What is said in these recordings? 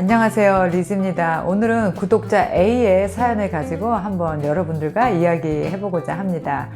안녕하세요 리즈입니다. 오늘은 구독자 A의 사연을 가지고 한번 여러분들과 이야기해보고자 합니다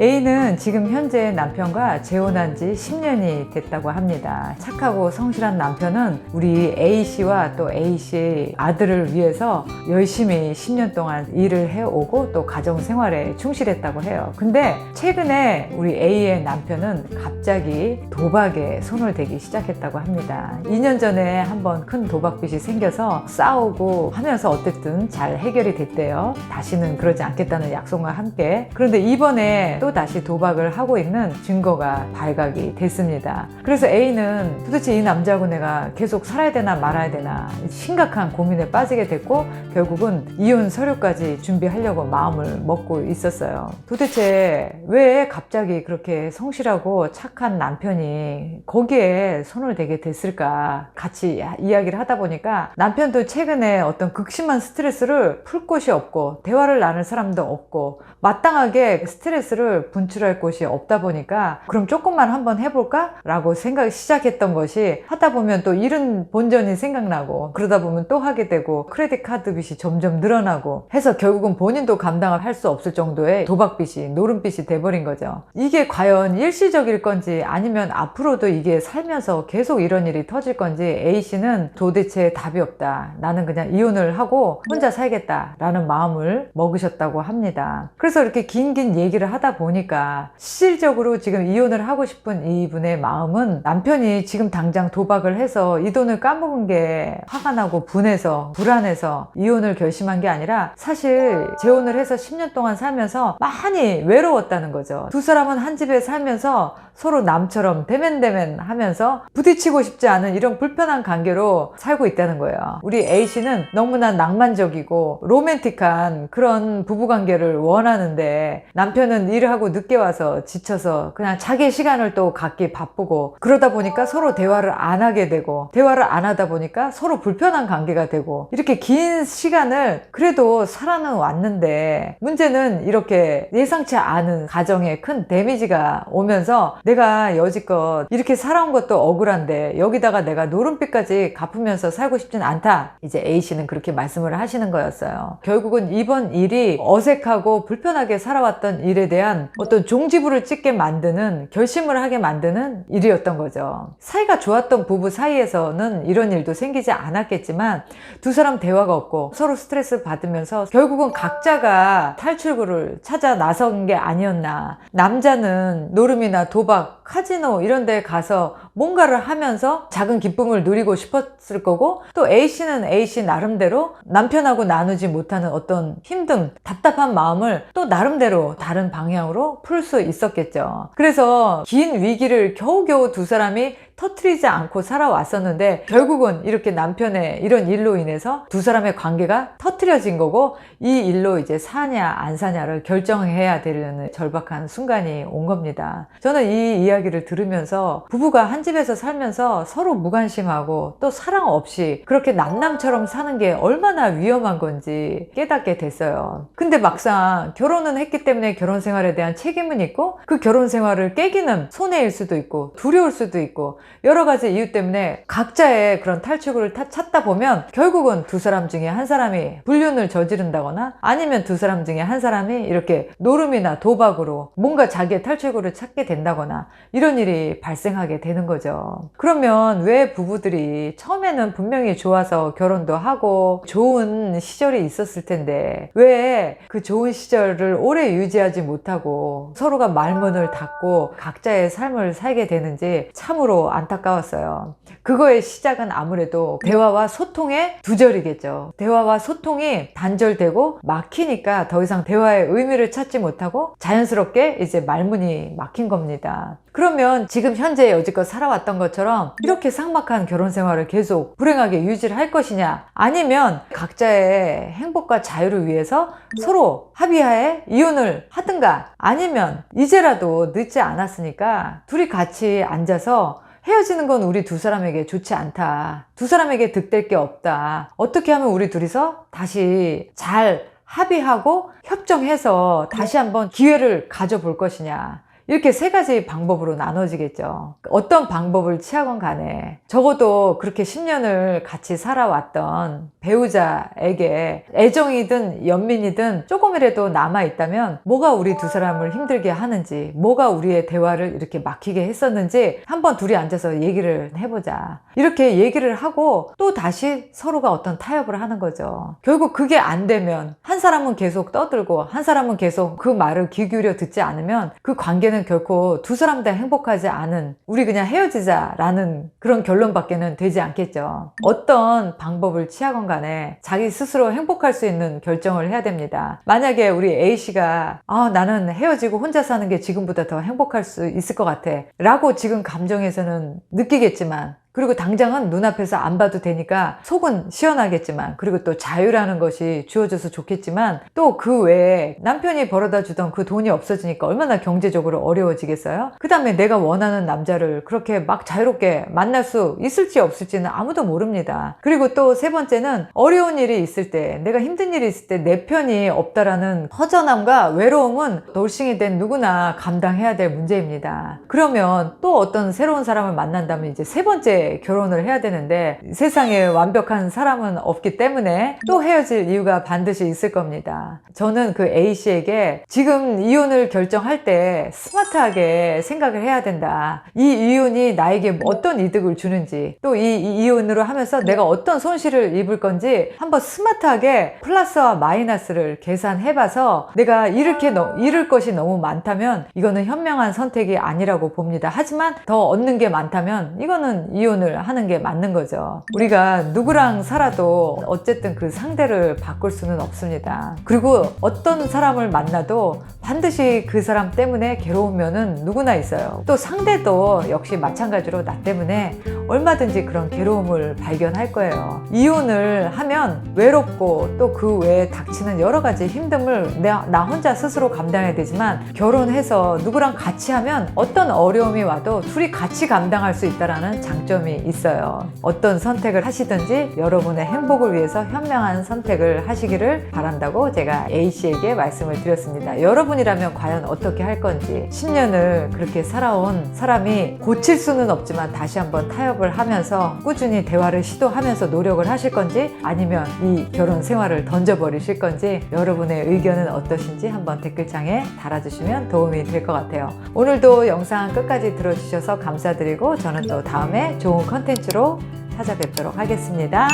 A는 지금 현재 남편과 재혼한 지 10년이 됐다고 합니다. 착하고 성실한 남편은 우리 A씨와 또 A씨의 아들을 위해서 열심히 10년 동안 일을 해오고 또 가정 생활에 충실했다고 해요. 근데 최근에 우리 A의 남편은 갑자기 도박에 손을 대기 시작했다고 합니다. 2년 전에 한번 큰 도박빚이 생겨서 싸우고 하면서 어쨌든 잘 해결이 됐대요. 다시는 그러지 않겠다는 약속과 함께. 그런데 이번에 또 다시 도박을 하고 있는 증거가 발각이 됐습니다. 그래서 A는 도대체 이 남자하고 내가 계속 살아야 되나 말아야 되나 심각한 고민에 빠지게 됐고 결국은 이혼 서류까지 준비하려고 마음을 먹고 있었어요. 도대체 왜 갑자기 그렇게 성실하고 착한 남편이 거기에 손을 대게 됐을까 같이 이야기를 하다 보니까 남편도 최근에 어떤 극심한 스트레스를 풀 곳이 없고 대화를 나눌 사람도 없고 마땅하게 스트레스를 분출할 곳이 없다 보니까 그럼 조금만 한번 해볼까? 라고 생각이 시작했던 것이 하다 보면 또 일은 본전이 생각나고 그러다 보면 또 하게 되고 크레딧 카드 빚이 점점 늘어나고 해서 결국은 본인도 감당을 할 수 없을 정도의 도박빚이 노름빚이 돼버린 거죠. 이게 과연 일시적일 건지 아니면 앞으로도 이게 살면서 계속 이런 일이 터질 건지 A씨는 도대체 답이 없다. 나는 그냥 이혼을 하고 혼자 살겠다. 라는 마음을 먹으셨다고 합니다. 그래서 이렇게 긴긴 얘기를 하다 보니까 실질적으로 지금 이혼을 하고 싶은 이분의 마음은 남편이 지금 당장 도박을 해서 이 돈을 까먹은 게 화가 나고 분해서 불안해서 이혼을 결심한 게 아니라 사실 재혼을 해서 10년 동안 살면서 많이 외로웠다는 거죠. 두 사람은 한 집에 살면서 서로 남처럼 대면대면 하면서 부딪히고 싶지 않은 이런 불편한 관계로 살고 있다는 거예요. 우리 A씨는 너무나 낭만적이고 로맨틱한 그런 부부관계를 원하는데 남편은 일을 하고 늦게 와서 지쳐서 그냥 자기 시간을 또 갖기 바쁘고 그러다 보니까 서로 대화를 안 하게 되고 대화를 안 하다 보니까 서로 불편한 관계가 되고 이렇게 긴 시간을 그래도 살아는 왔는데 문제는 이렇게 예상치 않은 가정에 큰 데미지가 오면서 내가 여지껏 이렇게 살아온 것도 억울한데 여기다가 내가 노름빚까지 갚으면서 살고 싶진 않다. 이제 A씨는 그렇게 말씀을 하시는 거였어요. 결국은 이번 일이 어색하고 불편하게 살아왔던 일에 대한 어떤 종지부를 찍게 만드는 결심을 하게 만드는 일이었던 거죠. 사이가 좋았던 부부 사이에서는 이런 일도 생기지 않았겠지만 두 사람 대화가 없고 서로 스트레스 받으면서 결국은 각자가 탈출구를 찾아 나선 게 아니었나. 남자는 노름이나 도박, 카지노 이런 데 가서 뭔가를 하면서 작은 기쁨을 누리고 싶었을 거고 또 A씨는 A씨 나름대로 남편하고 나누지 못하는 어떤 힘듦, 답답한 마음을 또 나름대로 다른 방향으로 풀 수 있었겠죠. 그래서 긴 위기를 겨우겨우 두 사람이 터트리지 않고 살아왔었는데 결국은 이렇게 남편의 이런 일로 인해서 두 사람의 관계가 터트려진 거고 이 일로 이제 사냐 안 사냐를 결정해야 되는 절박한 순간이 온 겁니다. 저는 이 이야기를 들으면서 부부가 한 집에서 살면서 서로 무관심하고 또 사랑 없이 그렇게 남남처럼 사는 게 얼마나 위험한 건지 깨닫게 됐어요. 근데 막상 결혼은 했기 때문에 결혼 생활에 대한 책임은 있고 그 결혼 생활을 깨기는 손해일 수도 있고 두려울 수도 있고 여러 가지 이유 때문에 각자의 그런 탈출구를 타- 찾다 보면 결국은 두 사람 중에 한 사람이 불륜을 저지른다거나 아니면 두 사람 중에 한 사람이 이렇게 노름이나 도박으로 뭔가 자기의 탈출구를 찾게 된다거나 이런 일이 발생하게 되는 거죠. 그러면 왜 부부들이 처음에는 분명히 좋아서 결혼도 하고 좋은 시절이 있었을 텐데 왜 그 좋은 시절을 오래 유지하지 못하고 서로가 말문을 닫고 각자의 삶을 살게 되는지 참으로 안타까웠어요. 그거의 시작은 아무래도 대화와 소통의 두절이겠죠. 대화와 소통이 단절되고 막히니까 더 이상 대화의 의미를 찾지 못하고 자연스럽게 이제 말문이 막힌 겁니다. 그러면 지금 현재 여지껏 살아왔던 것처럼 이렇게 삭막한 결혼 생활을 계속 불행하게 유지를 할 것이냐 아니면 각자의 행복과 자유를 위해서 서로 합의하에 이혼을 하든가 아니면 이제라도 늦지 않았으니까 둘이 같이 앉아서 헤어지는 건 우리 두 사람에게 좋지 않다. 두 사람에게 득될 게 없다. 어떻게 하면 우리 둘이서 다시 잘 합의하고 협정해서 다시 한번 기회를 가져볼 것이냐. 이렇게 세 가지 방법으로 나눠지겠죠. 어떤 방법을 취하건 간에 적어도 그렇게 10년을 같이 살아왔던 배우자에게 애정이든 연민이든 조금이라도 남아있다면 뭐가 우리 두 사람을 힘들게 하는지, 뭐가 우리의 대화를 이렇게 막히게 했었는지 한번 둘이 앉아서 얘기를 해보자. 이렇게 얘기를 하고 또 다시 서로가 어떤 타협을 하는 거죠. 결국 그게 안 되면 한 사람은 계속 떠들고 한 사람은 계속 그 말을 귀 기울여 듣지 않으면 그 관계는 결코 두 사람 다 행복하지 않은 우리 그냥 헤어지자라는 그런 결론밖에는 되지 않겠죠. 어떤 방법을 취하건 간에 자기 스스로 행복할 수 있는 결정을 해야 됩니다. 만약에 우리 A씨가 아, 나는 헤어지고 혼자 사는 게 지금보다 더 행복할 수 있을 것 같아. 라고 지금 감정에서는 느끼겠지만 그리고 당장은 눈앞에서 안 봐도 되니까 속은 시원하겠지만 그리고 또 자유라는 것이 주어져서 좋겠지만 또 그 외에 남편이 벌어다 주던 그 돈이 없어지니까 얼마나 경제적으로 어려워지겠어요? 그 다음에 내가 원하는 남자를 그렇게 막 자유롭게 만날 수 있을지 없을지는 아무도 모릅니다. 그리고 또 세 번째는 어려운 일이 있을 때 내가 힘든 일이 있을 때 내 편이 없다라는 허전함과 외로움은 돌싱이 된 누구나 감당해야 될 문제입니다. 그러면 또 어떤 새로운 사람을 만난다면 이제 세 번째 결혼을 해야 되는데 세상에 완벽한 사람은 없기 때문에 또 헤어질 이유가 반드시 있을 겁니다. 저는 그 A씨에게 지금 이혼을 결정할 때 스마트하게 생각을 해야 된다. 이 이혼이 나에게 어떤 이득을 주는지 또 이 이혼으로 하면서 내가 어떤 손실을 입을 건지 한번 스마트하게 플러스와 마이너스를 계산해봐서 내가 이렇게 너, 잃을 것이 너무 많다면 이거는 현명한 선택이 아니라고 봅니다. 하지만 더 얻는 게 많다면 이거는 이혼 을 하는 게 맞는 거죠. 우리가 누구랑 살아도 어쨌든 그 상대를 바꿀 수는 없습니다. 그리고 어떤 사람을 만나도 반드시 그 사람 때문에 괴로우면은 누구나 있어요. 또 상대도 역시 마찬가지로 나 때문에 얼마든지 그런 괴로움을 발견할 거예요. 이혼을 하면 외롭고 또 그 외에 닥치는 여러 가지 힘듦을 나, 나 혼자 스스로 감당해야 되지만 결혼해서 누구랑 같이 하면 어떤 어려움이 와도 둘이 같이 감당할 수 있다라는 장점이 있어요. 어떤 선택을 하시든지 여러분의 행복을 위해서 현명한 선택을 하시기를 바란다고 제가 A씨에게 말씀을 드렸습니다. 여러분 이라면 과연 어떻게 할 건지 10년을 그렇게 살아온 사람이 고칠 수는 없지만 다시 한번 타협을 하면서 꾸준히 대화를 시도하면서 노력을 하실 건지 아니면 이 결혼 생활을 던져버리실 건지 여러분의 의견은 어떠신지 한번 댓글창에 달아주시면 도움이 될 것 같아요. 오늘도 영상 끝까지 들어주셔서 감사드리고 저는 또 다음에 좋은 컨텐츠로 찾아뵙도록 하겠습니다.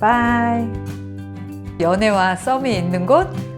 바이. 연애와 썸이 있는 곳